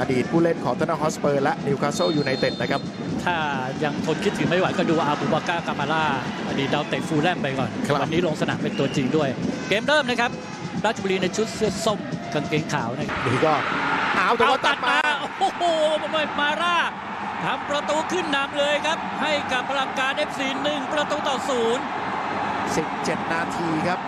อดีตผู้เล่นของทนฮอสเปอร์และนิวคาสเซิลยูไนเต็ดนะครับ ถ้ายังทนคิดถึงไม่ไหวก็ดูอาบูบาก้ากามาล่าอดีตดาวเตะฟูลแลมไปก่อนครับวันนี้ลงสนามเป็นตัวจริงด้วย เกมเริ่มนะครับ ราชบุรีในชุดเสื้อส้มกางเกงขาวนะครับนี่ก็เอาแต่ว่าตัดมา โอ้โหมาร่าทำประตูขึ้นนำเลยครับ ให้กับพลังการ FC หนึ่งประตูต่อศูนย์17 นาทีครับ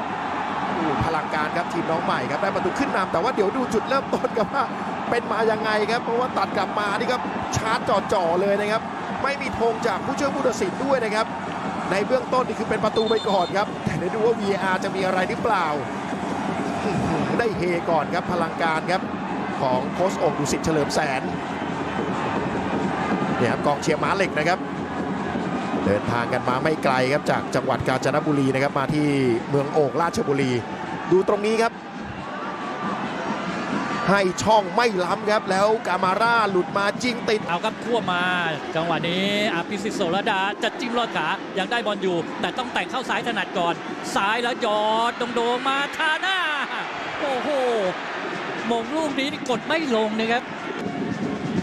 อู้พลังการครับทีมน้องใหม่ครับได้ประตูขึ้นนำแต่ว่าเดี๋ยวดูจุดเริ่มต้นครับว่า เป็นมายังไงครับ เพราะว่าตัดกลับมานี่ครับชาร์จจ่อๆเลยนะครับ ไม่มีธงจากผู้ช่วยผู้ตัดสินด้วยนะครับ ในเบื้องต้นนี่คือเป็นประตูไปก่อนครับ แต่เดี๋ยวดูว่า VAR จะมีอะไรหรือเปล่า ได้เฮก่อนครับพลังการครับ ของโค้ชองค์ดุสิตเฉลิมแสนเนี่ยครับกองเชียร์ม้าเหล็กนะครับเดินทางกันมาไม่ไกลครับจากจังหวัดกาญจนบุรีนะครับมาที่เมืองโอ่งราชบุรี ดูตรงนี้ครับ ให้ช่องไม่ล้ำครับ แล้วกามาร่าหลุดมาจริงติด เอาครับทั่วมาจังหวะนี้อาภิสิทธิ์โสรดาจะจิ้มลอดขายังได้บอลอยู่ แต่ต้องแต่งเข้าซ้ายถนัดก่อน ซ้ายแล้วหยอดตรงโดงมาทาหน้า โอ้โหมงลูกนี้นี่กดไม่ลงนะครับ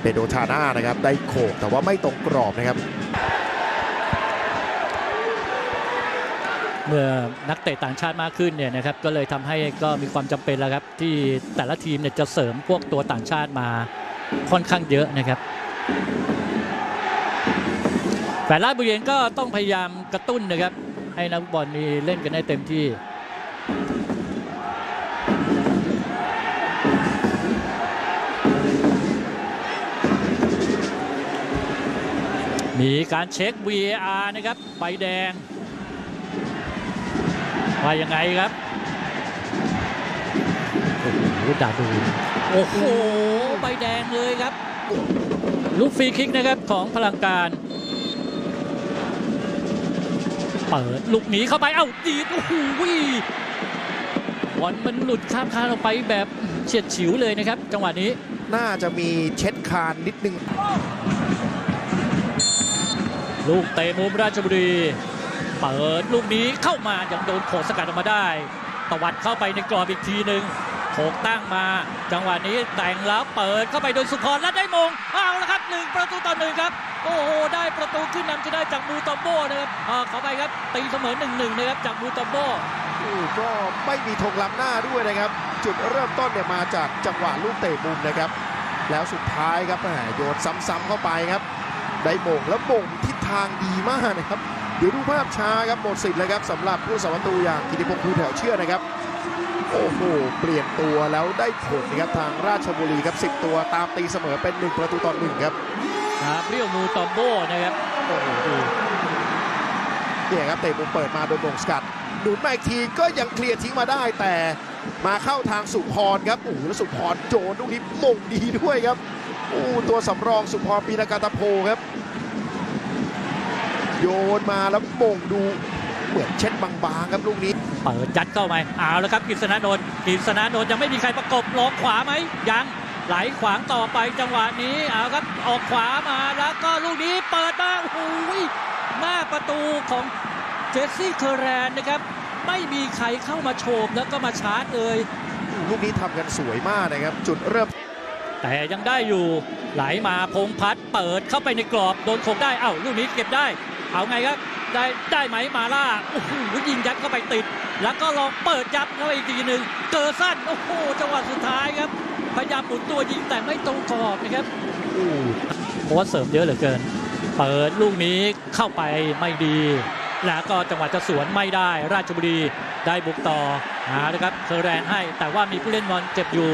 เปโดชาน่านะครับ ได้โขกแต่ว่าไม่ตรงกรอบนะครับ เมื่อนักเตะต่างชาติมากขึ้นเนี่ยนะครับก็เลยทำให้ก็มีความจำเป็นแล้วครับที่แต่ละทีมเนี่ยจะเสริมพวกตัวต่างชาติมาค่อนข้างเยอะนะครับแต่ราชบุรีก็ต้องพยายามกระตุ้นนะครับ ให้นักบอลนี่เล่นกันได้เต็มที่มีการเช็ค VAR นะครับ ใบแดง ว่ายังไงครับโอ้โหด่าดูโอ้โหใบแดงเลยครับ ลูกฟรีคิกนะครับของพลังการ เปิดลูกหนีเข้าไปเอ้าดีดโอ้โหบอลมันหลุดข้ามคานออกไปแบบเฉียดฉิวเลยนะครับ จังหวะนี้น่าจะมีเช็ดคานนิดนึง ลูกเตะมุมราชบุรี เปิดลูกนี้เข้ามายังโดนโขสกัดออกมาได้ตวัดเข้าไปในกรอบอีกทีหนึ่งโขกตั้งมา จังหวะนี้แต่งแล้วเปิดเข้าไปโดยสุพรและได้มงเอาละครับหนึ่งประตูต่อหนึ่งครับโอ้โหได้ประตูขึ้นนำจะได้จากมูตอมโบนะครับอ่าขอไปครับตีเสมอหนึ่งหนึ่งนะครับจากมูตอมโบก็ไม่มีธงล้ำหน้าด้วยนะครับ จุดเริ่มต้นเนี่ยมาจากจังหวะลูกเตะมุมนะครับ แล้วสุดท้ายครับโยนซ้ำๆเข้าไปครับ ได้โมงแล้วโมงทิศทางดีมากนะครับ เดี๋ยวดูภาพช้าครับหมดสิทธิ์เลยครับสำหรับผู้สาประตูอย่างกิติพงศ์ภูแถวเชื่อนะครับ โอ้โห เปลี่ยนตัวแล้วได้ผลนะครับทางราชบุรีครับ 10 ตัวตามตีเสมอเป็น 1 ประตูต่อหนึ่งครับครับเรียวมูตอมโบนะครับโอ้โหดูเนี่ยครับเตะมุมเปิดมาโดนโมงสกัดหนุนมาอีกทีก็ยังเคลียร์ทิ้งมาได้แต่มาเข้าทางสุพรครับโอ้โหแล้วสุพรโจนลูกนี้มงดีด้วยครับโอ้ตัวสำรองสุพรปีนากาตะโพครับ โยนมาแล้วมงดูเหมือนเช็ดบางๆครับลูกนี้ เปิดยัดเข้าไปเอาแล้วครับกฤษณานนท์กฤษณานนท์ยังไม่มีใครประกบลองขวาไหมยังไหลขวางต่อไปจังหวะนี้เอาครับออกขวามาแล้วก็ลูกนี้เปิดมาโอ้โหหน้าประตูของเจสซี่เคอร์แรนนะครับ ไม่มีใครเข้ามาโฉบแล้วก็มาชาร์จเลยลูกนี้ทำกันสวยมากนะครับ จุดเริ่ม แต่ยังได้อยู่ไหลมาพงพัดเปิดเข้าไปในกรอบโดนโขกได้เอ้าลูกนี้เก็บได้ เอาไงครับ ได้ได้ไหมมาล่าโอ้โหยิงยัดเข้าไปติด แล้วก็ลองเปิดยับเข้าไปอีกทีหนึ่งเกอร์สั้นโอ้โหจังหวะสุดท้ายครับ พยายามหมุนตัวยิงแต่ไม่ตรงกรอบนะครับเพราะว่าเสริมเยอะเหลือเกิน เปิดลูกนี้เข้าไปไม่ดี แล้วก็จังหวะจะสวนไม่ได้ ราชบุรีได้บุกต่อหานะครับเคอร์แรนให้ แต่ว่ามีผู้เล่นบอลเจ็บอยู่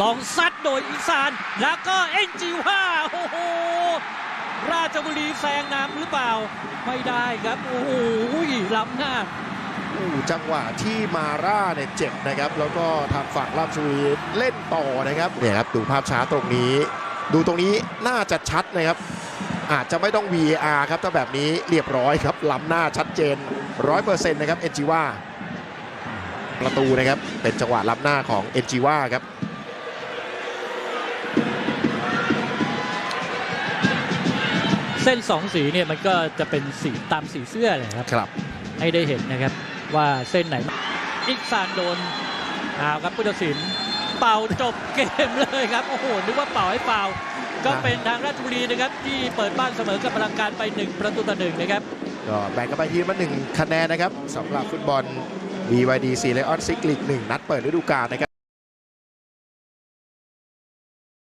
ลองซัดโดยอีสาน แล้วก็เอ็นจิว่าโอ้โห ราชบุรีแซงนำหรือเปล่า ไม่ได้ครับ โอ้โหล้ำหน้าจังหวะที่มาร่าเนี่ยเจ็บนะครับ แล้วก็ทางฝั่งราชบุรีเล่นต่อนะครับเนี่ยครับดูภาพช้าตรงนี้ ดูตรงนี้น่าจะชัดนะครับ อาจจะไม่ต้อง VAR ครับถ้าแบบนี้เรียบร้อยครับล้ำหน้าชัดเจน 100%นะครับเอ็นจิว่าประตูนะครับเป็นจังหวะล้ำหน้าของเอ็นจิว่าครับ ส้นสองสีเนี่ยมันก็จะเป็นสีตามสีเสื้อแหละครับครับ ให้ได้เห็นนะครับว่าเส้นไหนอีกซานโดนเอาครับพุทธศิลป์เป่าจบเกมเลยครับ โอ้โห นึกว่าเป่าให้เป่า ก็เป็นทางราชบุรีนะครับ ที่เปิดบ้านเสมอกับพลังการไป 1 ประตูต่อหนึ่งนะครับ ก็แบ่งกันไปทีมละหนึ่งคะแนนนะครับสำหรับฟุตบอล BYD 4 Lion ซิกลีก1นัดเปิดฤดูกาลนะครับ